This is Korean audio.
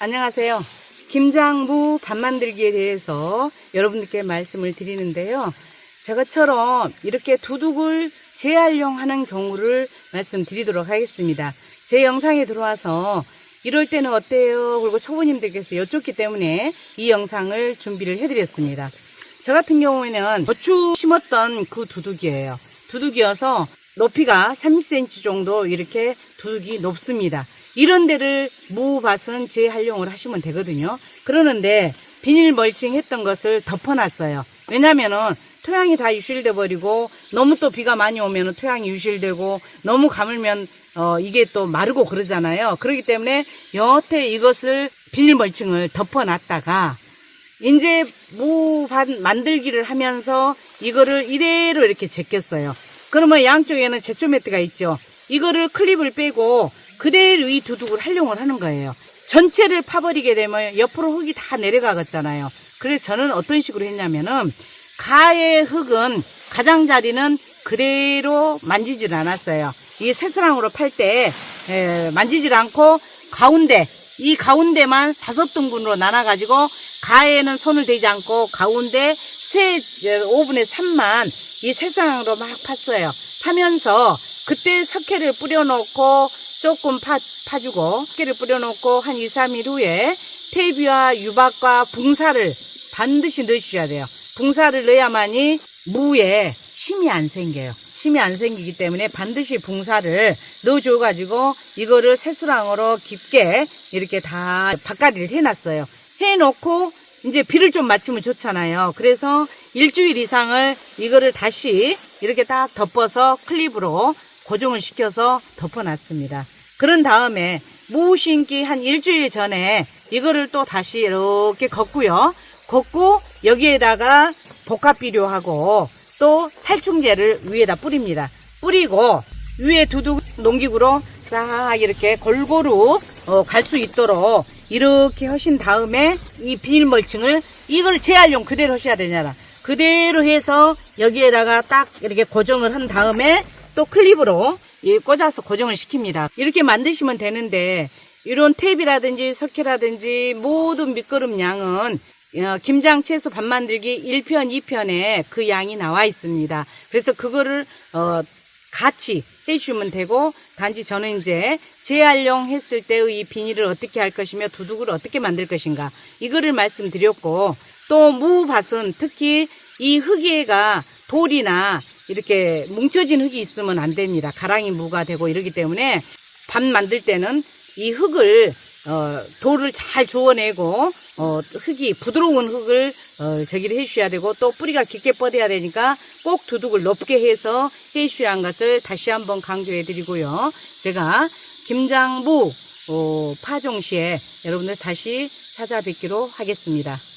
안녕하세요. 김장무 밥 만들기에 대해서 여러분들께 말씀을 드리는데요. 저것처럼 이렇게 두둑을 재활용하는 경우를 말씀드리도록 하겠습니다. 제 영상에 들어와서 이럴 때는 어때요? 그리고 초보님들께서 여쭙기 때문에 이 영상을 준비를 해드렸습니다. 저 같은 경우에는 고추 심었던 그 두둑이에요. 두둑이어서 높이가 30cm 정도 이렇게 두둑이 높습니다. 이런 데를 무밭은 재활용을 하시면 되거든요. 그러는데 비닐 멀칭 했던 것을 덮어놨어요. 왜냐면은 토양이 다 유실돼 버리고 너무 또 비가 많이 오면은 토양이 유실되고 너무 가물면 어 이게 또 마르고 그러잖아요. 그렇기 때문에 여태 이것을 비닐 멀칭을 덮어놨다가 이제 무밭 만들기를 하면서 이거를 이대로 이렇게 제꼈어요. 그러면 양쪽에는 제초 매트가 있죠. 이거를 클립을 빼고 그대로 이 두둑을 활용을 하는 거예요. 전체를 파버리게 되면 옆으로 흙이 다 내려가겠잖아요. 그래서 저는 어떤 식으로 했냐면은 가의 흙은 가장자리는 그대로 만지질 않았어요. 이 새스랑으로 팔 때 만지질 않고 가운데 이 가운데만 다섯 등분으로 나눠가지고 가에는 손을 대지 않고 가운데 세 5분의 3만 이 새스랑으로 막 팠어요. 파면서 그때 석회를 뿌려놓고 조금 파, 파주고 석회를 뿌려놓고 한 2, 3일 후에 테이비와 유박과 붕사를 반드시 넣으셔야 돼요. 붕사를 넣어야만이 무에 힘이 안 생겨요. 힘이 안 생기기 때문에 반드시 붕사를 넣어줘가지고 이거를 새수랑으로 깊게 이렇게 다 바깥을 해놨어요. 해놓고 이제 비를 좀 맞추면 좋잖아요. 그래서 일주일 이상을 이거를 다시 이렇게 딱 덮어서 클립으로 고정을 시켜서 덮어놨습니다. 그런 다음에 무 심기 한 일주일 전에 이거를 또 다시 이렇게 걷고요. 걷고 여기에다가 복합비료하고 또 살충제를 위에다 뿌립니다. 뿌리고 위에 두둑 농기구로 싹 이렇게 골고루 어, 갈수 있도록 이렇게 하신 다음에 이 비닐 멀칭을 이걸 재활용 그대로 하셔야 되냐라. 그대로 해서 여기에다가 딱 이렇게 고정을 한 다음에 또 클립으로 이 꽂아서 고정을 시킵니다. 이렇게 만드시면 되는데 이런 테이프라든지 석회라든지 모든 밑거름 양은 어, 김장 채소 밥 만들기 1편, 2편에 그 양이 나와 있습니다. 그래서 그거를 어, 같이 해주시면 되고 단지 저는 이제 재활용 했을 때의 이 비닐을 어떻게 할 것이며 두둑을 어떻게 만들 것인가 이거를 말씀드렸고 또 무밭은 특히 이 흙에가 돌이나 이렇게 뭉쳐진 흙이 있으면 안 됩니다. 가랑이 무가 되고 이러기 때문에 밥 만들 때는 이 흙을 어, 돌을 잘 주워내고 어, 흙이 부드러운 흙을 어, 저기를 해주셔야 되고 또 뿌리가 깊게 뻗어야 되니까 꼭 두둑을 높게 해서 해주셔야 한 것을 다시 한번 강조해 드리고요. 제가 김장부 어, 파종시에 여러분들 다시 찾아뵙기로 하겠습니다.